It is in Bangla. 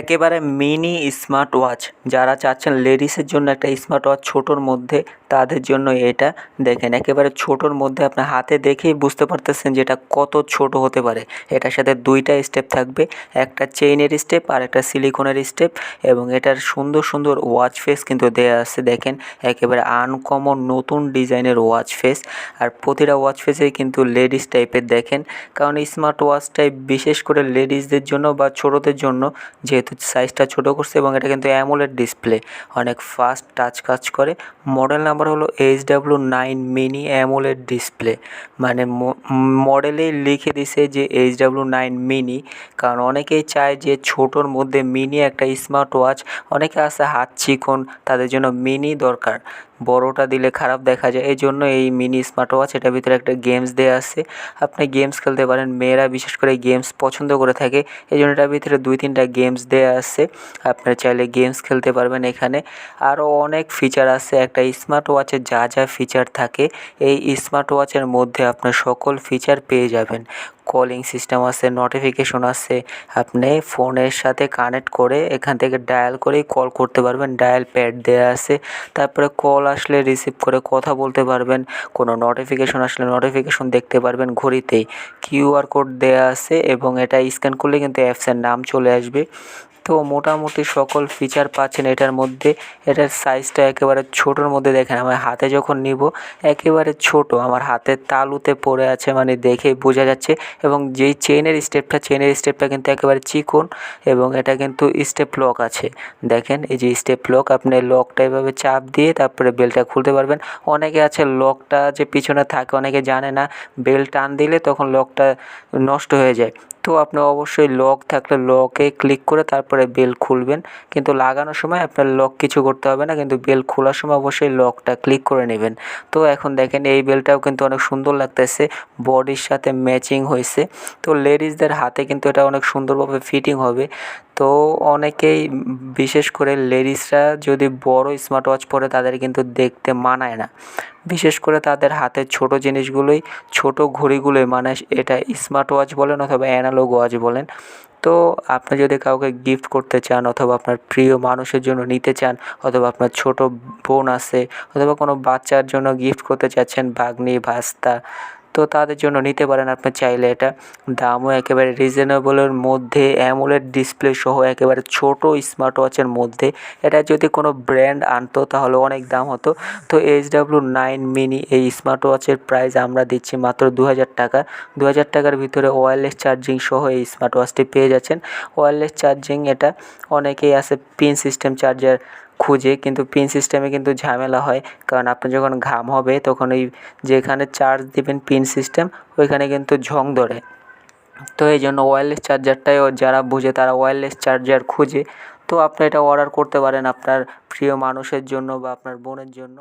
একেবারে মিনি স্মার্ট ওয়াচ যারা চাচ্ছেন লেডিসের জন্য একটা স্মার্ট ওয়াচ ছোটোর মধ্যে, তাদের জন্য এটা দেখেন, একেবারে ছোটোর মধ্যে আপনার হাতে দেখেই বুঝতে পারতেছেন যে এটা কত ছোট হতে পারে। এটার সাথে দুইটা স্টেপ থাকবে, একটা চেইনের স্টেপ আর একটা সিলিকনের স্টেপ এবং এটার সুন্দর সুন্দর ওয়াচ ফেস কিন্তু দেয়া আছে, দেখেন, একেবারে আনকমন নতুন ডিজাইনের ওয়াচ ফেস আর প্রতিটা ওয়াচ ফেসে কিন্তু লেডিস টাইপের দেখেন, কারণ স্মার্ট ওয়াচটাই বিশেষ করে লেডিসদের জন্য বা ছোটোদের জন্য যেহেতু সাইজটা ছোটো করছে এবং এটা কিন্তু অ্যামোলেড ডিসপ্লে অনেক ফাস্ট টাচ কাজ করে। মডেল নাম্বার হলো H W nine mini AMOLED display মানে মডেলেই লিখে দিছে যে এইচ ডাব্লু নাইন মিনি কারণ অনেকেই চায় যে ছোটোর মধ্যে মিনি একটা স্মার্ট ওয়াচ অনেকে আছে হাত চিকন, তাদের জন্য মিনি দরকার। বড়োটা দিলে খারাপ দেখা যায় এই জন্য এই মিনি স্মার্ট ওয়াচ এটার ভিতরে একটা গেমস দেওয়া আছে। আপনি গেমস খেলতে পারেন, মেয়েরা বিশেষ করে গেমস পছন্দ করে থাকে এই জন্য এটার ভিতরে দুই তিনটা গেমস দেওয়া আছে। আপনারা চাইলে গেমস খেলতে পারবেন এখানে। আরও অনেক ফিচার আছে। একটা স্মার্ট ওয়াচের যা যা ফিচার থাকে, এই স্মার্ট ওয়াচের মধ্যে আপনার সকল ফিচার পেয়ে যাবেন। কলিং সিস্টেম আছে নোটিফিকেশন আছে, আপনি ফোনের সাথে কানেক্ট করে এখান থেকে ডায়াল করেই কল করতে পারবেন। ডায়াল প্যাড দেওয়া আছে, তারপরে কল আসলে রিসিভ করে কথা বলতে পারবেন। কোনো নোটিফিকেশন আসলে নোটিফিকেশন দেখতে পারবেন ঘড়িতেই। কিউআর কোড দেওয়া আছে এবং এটা স্ক্যান করলে কিন্তু অ্যাপসের নাম চলে আসবে। তো মোটামুটি সকল ফিচার পাচ্ছেন এটার মধ্যে। এটার সাইজটা একেবারে ছোটোর মধ্যে দেখেন, আমার হাতে যখন নিব, একেবারে ছোট। আমার হাতের তালুতে পড়ে আছে মানে দেখেই বোঝা যাচ্ছে। এবং যেই চেনের স্টেপটা চেনের স্টেপটা কিন্তু একেবারে চিকন এবং এটা কিন্তু স্টেপ লক আছে। দেখেন, এই যে স্টেপ লক আপনি লকটা এভাবে চাপ দিয়ে তারপরে বেলটা খুলতে পারবেন। অনেকে আছে লকটা যে পিছনে থাকে, অনেকে জানে না। বেল টান দিলে তখন লকটা নষ্ট হয়ে যায়। তো আপনি অবশ্যই লক থাকলে লকে ক্লিক করে তারপরে বেল খুলবেন। কিন্তু লাগানোর সময় আপনার লক কিছু করতে হবে না, কিন্তু বেল খোলার সময় অবশ্যই লকটা ক্লিক করে নেবেন। তো এখন দেখেন এই বেলটাও কিন্তু অনেক সুন্দর লাগতেছে, বডির সাথে ম্যাচিং হয়েছে। তো লেডিসদের হাতে কিন্তু এটা অনেক সুন্দরভাবে ফিটিং হবে। তো অনেকেই বিশেষ করে লেডিসরা যদি বড় স্মার্ট ওয়াচ পরে তাদের কিন্তু দেখতে মানায় না। বিশেষ করে তাদের হাতের ছোট জিনিসগুলোই, ছোট ঘড়িগুলোই মানে এটা স্মার্ট ওয়াচ বলেন অথবা অ্যানালগ ওয়াচ বলেন। তো আপনি যদি কাউকে গিফট করতে চান অথবা আপনার প্রিয় মানুষের জন্য নিতে চান অথবা আপনার ছোট বোন আছে অথবা কোনো বাচ্চার জন্য গিফট করতে চাচ্ছেন ভাগ্নি ভাস্তা তো তাদের জন্য নিতে পারেন আপনি চাইলে এটা। দামও একেবারে রিজনেবলের মধ্যে অ্যামোলেড ডিসপ্লে সহ একেবারে ছোট স্মার্ট ওয়াচের মধ্যে। এটা যদি কোনো ব্র্যান্ড আনতো তাহলে অনেক দাম হতো। তো এইচ ডাব্লু নাইন মিনি এই স্মার্ট ওয়াচের প্রাইস আমরা দিচ্ছি মাত্র দু হাজার টাকা। দু হাজার টাকার ভিতরে ওয়্যারলেস চার্জিং সহ এই স্মার্ট ওয়াচটি পেয়ে যাচ্ছেন। ওয়্যারলেস চার্জিং এটা অনেকেই আছে পিন সিস্টেম চার্জার খুঁজে কিন্তু পিন সিস্টেমে কিন্তু ঝামেলা হয়। কারণ আপনার যখন ঘাম হবে, তখন ওই যেখানে চার্জ দেবেন পিন সিস্টেম ওইখানে কিন্তু ঝং ধরে। তো এই জন্য ওয়্যারলেস চার্জারটাই যারা বুঝে, তারা ওয়্যারলেস চার্জার খুঁজে। তো আপনি এটা অর্ডার করতে পারেন আপনার প্রিয় মানুষের জন্য বা আপনার বোনের জন্য।